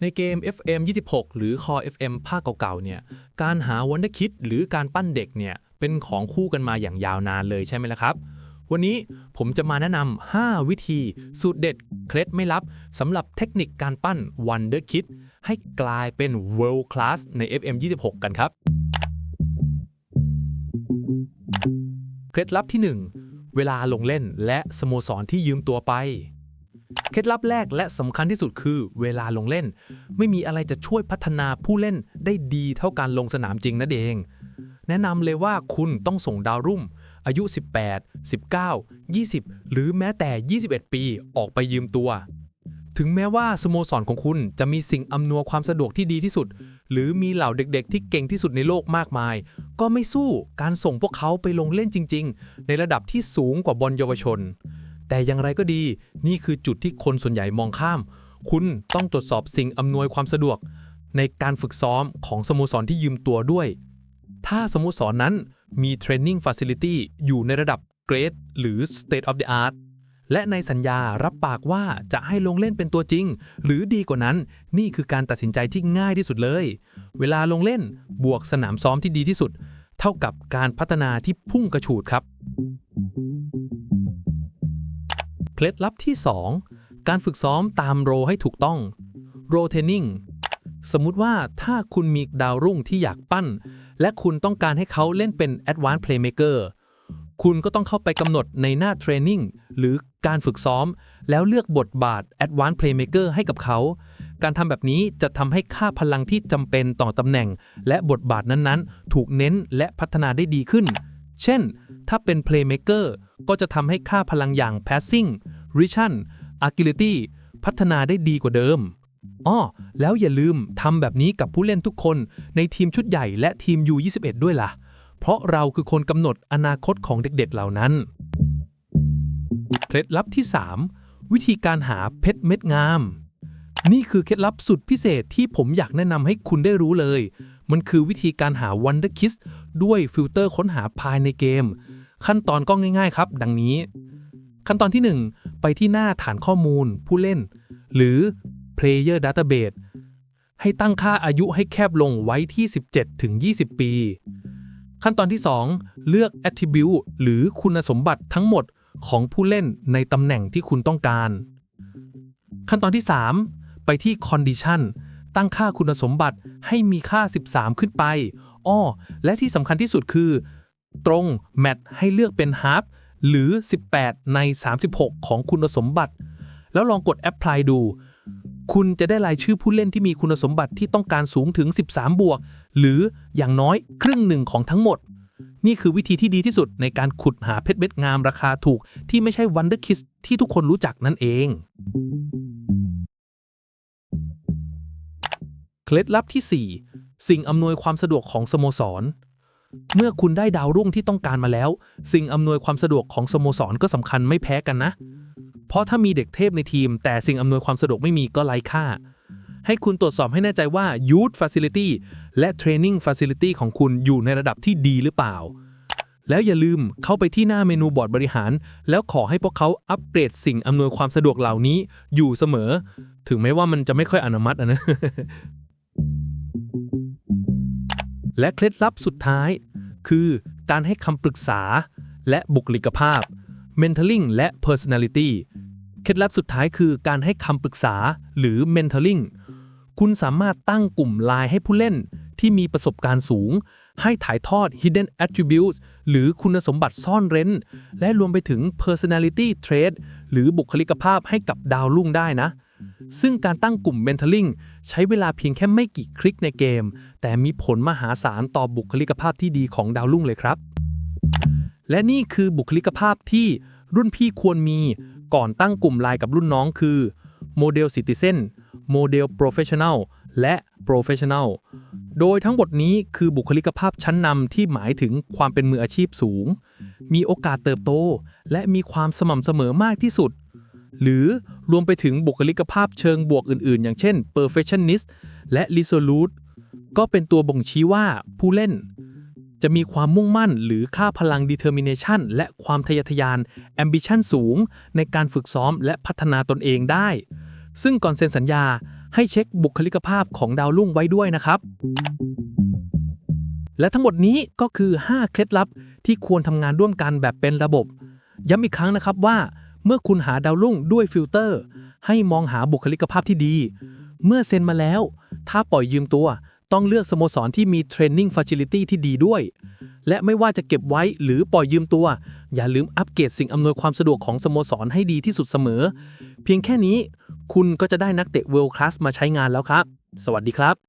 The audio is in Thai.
ในเกม FM 26 หรือ Core FM ภาคเก่าๆ เนี่ย การหา Wonder Kid หรือการปั้นเด็กเนี่ย เป็นของคู่กันมาอย่างยาวนานเลยใช่ไหมล่ะครับ วันนี้ผมจะมาแนะนำ 5 วิธีสูตรเด็ด เคล็ดไม่ลับสำหรับเทคนิคการปั้น Wonder Kid ให้กลายเป็น World Class ใน FM 26 กันครับ เคล็ดลับที่ 1 เวลาลงเล่นและสโมสรที่ยืมตัวไป เคล็ดลับแรกและสำคัญที่สุดคือเวลาลงเล่น ไม่มีอะไรจะช่วยพัฒนาผู้เล่นได้ดีเท่าการลงสนามจริงนั่นเอง แนะนำเลยว่าคุณต้องส่งดาวรุ่งอายุ 18 19 20 หรือแม้แต่ 21 ปีออกไปยืมตัว ถึงแม้ว่าสโมสรของคุณจะมีสิ่งอำนวยความสะดวกที่ดีที่สุด หรือมีเหล่าเด็กๆ ที่เก่งที่สุดในโลกมากมาย ก็ไม่สู้การส่งพวกเขาไปลงเล่นจริง ๆ ในระดับที่สูงกว่าบอลเยาวชน แต่อย่างไรก็ดี นี่คือจุดที่คนส่วนใหญ่มองข้าม คุณต้องตรวจสอบสิ่งอำนวยความสะดวก ในการฝึกซ้อมของสโมสรที่ยืมตัวด้วย ถ้าสโมสรนนั้นมีเทรนนิ่งฟ a ซิลิตี้อยู่ในระดับเกรดหรือ State of the Art และในสัญญารับปากว่าจะให้ลงเล่นเป็นตัวจริง หรือดีกว่านั้นนี่คือการตัดสินใจที่ง่ายที่สุดเลย เวลาลงเล่นบวกสนามซ้อมที่ดีที่สุด เท่ากับการพัฒนาที่พุ่งกระฉูดครับ เคล็ดลับที่ 2 การฝึกซ้อมตามโรให้ถูกต้องโรเทนนิ่งสมมุติว่าถ้าคุณมีดาวรุ่งที่อยากปั้น และคุณต้องการให้เขาเล่นเป็น Advanced Playmaker คุณก็ต้องเข้าไปกำหนดในหน้าเทรนนิ่งหรือการฝึกซ้อม แล้วเลือกบทบาท Advanced Playmaker ให้กับเขา การทำแบบนี้จะทำให้ค่าพลังที่จำเป็นต่อตำแหน่ง และบทบาทนั้นๆ ถูกเน้นและพัฒนาได้ดีขึ้น เช่น ถ้าเป็น Playmaker ก็จะทำให้ค่าพลังอย่าง Passing Vision Agility พัฒนาได้ดีกว่าเดิมอ้อแล้วอย่าลืมทำแบบนี้กับผู้เล่นทุกคนในทีมชุดใหญ่และทีม U21 ด้วยล่ะ เพราะเราคือคนกำหนดอนาคตของเด็กๆเหล่านั้น เคล็ดลับที่ 3 วิธีการหาเพชรเม็ดงาม นี่คือเคล็ดลับสุดพิเศษที่ผมอยากแนะนำให้คุณได้รู้เลย มันคือวิธีการหา Wonder Kiss ด้วยฟิลเตอร์ค้นหาภายในเกม ขั้นตอนก็ง่ายๆครับ ดังนี้ ขั้นตอนที่ 1 ไปที่หน้าฐานข้อมูล ผู้เล่น หรือ Player Database ให้ตั้งค่าอายุให้แคบลงไว้ที่ 17 ถึง 20 ปี ขั้นตอนที่ 2 เลือก Attribute หรือคุณสมบัติทั้งหมดของผู้เล่นในตำแหน่งที่คุณต้องการ ขั้นตอนที่ 3 ไปที่ Condition ตั้งค่าคุณสมบัติให้มีค่า 13 ขึ้นไป อ้อ และที่สำคัญที่สุดคือ ตรง Match ให้เลือกเป็น Half หรือ 18 ใน 36 ของคุณสมบัติ แล้วลองกด Apply ดู คุณจะได้รายชื่อผู้เล่นที่มีคุณสมบัติที่ต้องการสูงถึง 13 บวก หรืออย่างน้อยครึ่งหนึ่งของทั้งหมด นี่คือวิธีที่ดีที่สุดในการขุดหาเพชรเม็ดงามราคาถูก ที่ไม่ใช่ Wonder Kiss ที่ทุกคนรู้จักนั่นเอง เคล็ดลับที่ 4 สิ่งอำนวยความสะดวกของสโมสร เมื่อคุณได้ดาวรุ่งที่ต้องการมาแล้ว สิ่งอำนวยความสะดวกของสโมสรก็สำคัญไม่แพ้กันนะ เพราะถ้ามีเด็กเทพในทีม แต่สิ่งอำนวยความสะดวกไม่มีก็ไร้ค่า ให้คุณตรวจสอบให้แน่ใจว่า Youth Facility และ Training Facility ของคุณอยู่ในระดับที่ดีหรือเปล่า แล้วอย่าลืมเข้าไปที่หน้าเมนูบอร์ดบริหาร แล้วขอให้พวกเขาอัปเกรดสิ่งอำนวยความสะดวกเหล่านี้อยู่เสมอ ถึงแม้ว่ามันจะไม่ค่อยอนุมัตินะ และเคล็ดลับสุดท้าย คือการให้คำปรึกษา และบุคลิกภาพ mentoring และ personality เคล็ดลับสุดท้ายคือการให้คำปรึกษาหรือ mentoring คุณสามารถตั้งกลุ่มไลน์ให้ผู้เล่นที่มีประสบการณ์สูง ให้ถ่ายทอด hidden attributes หรือคุณสมบัติซ่อนเร้น และรวมไปถึง personality trait หรือบุคลิกภาพให้กับดาวรุ่งได้นะ ซึ่งการตั้งกลุ่ม mentoring ใช้เวลาเพียงแค่ไม่กี่คลิกในเกม แต่มีผลมหาศาลต่อบุคลิกภาพที่ดีของดาวรุ่งเลยครับ และนี่คือบุคลิกภาพที่รุ่นพี่ควรมีก่อนตั้งกลุ่มไลน์กับรุ่นน้องคือโมเดลซิติเซนโมเดลโปรเฟชชั่น a ลและโปรเฟชชั่น a ลโดยทั้งหมดนี้คือบุคลิกภาพชั้นนำที่หมายถึงความเป็นมืออาชีพสูง มีโอกาสเติบโต และมีความสม่ำเสมอมากที่สุด หรือรวมไปถึงบุคลิกภาพเชิงบวกอื่นๆ อย่างเช่น perfectionist และ resolute ก็เป็นตัวบ่งชี้ว่าผู้เล่น จะมีความมุ่งมั่นหรือค่าพลัง determination และความทะยอทะยาน ambition สูง ในการฝึกซ้อมและพัฒนาตนเองได้ ซึ่งก่อนเซ็นสัญญาให้เช็คบุคลิกภาพของดาวรุ่งไว้ด้วยนะครับ และทั้งหมดนี้ก็คือ 5 เคล็ดลับที่ควรทำงานร่วมกันแบบเป็นระบบ ย้ำอีกครั้งนะครับว่า เมื่อคุณหาดาวรุ่งด้วยฟิลเตอร์ ให้มองหาบุคลิกภาพที่ดี เมื่อเซ็นมาแล้ว ถ้าปล่อยยืมตัว ต้องเลือกสโมสรที่มีเทรนนิ่งฟ a ซิลิตี้ที่ดีด้วย และไม่ว่าจะเก็บไว้หรือปล่อยยืมตัว อย่าลืมอัปเกรดสิ่งอำนวยความสะดวกของสโมสรให้ดีที่สุดเสมอ เพียงแค่นี้ คุณก็จะได้นักเตะเวิลด์คลาสมาใช้งานแล้วครับ สวัสดีครับ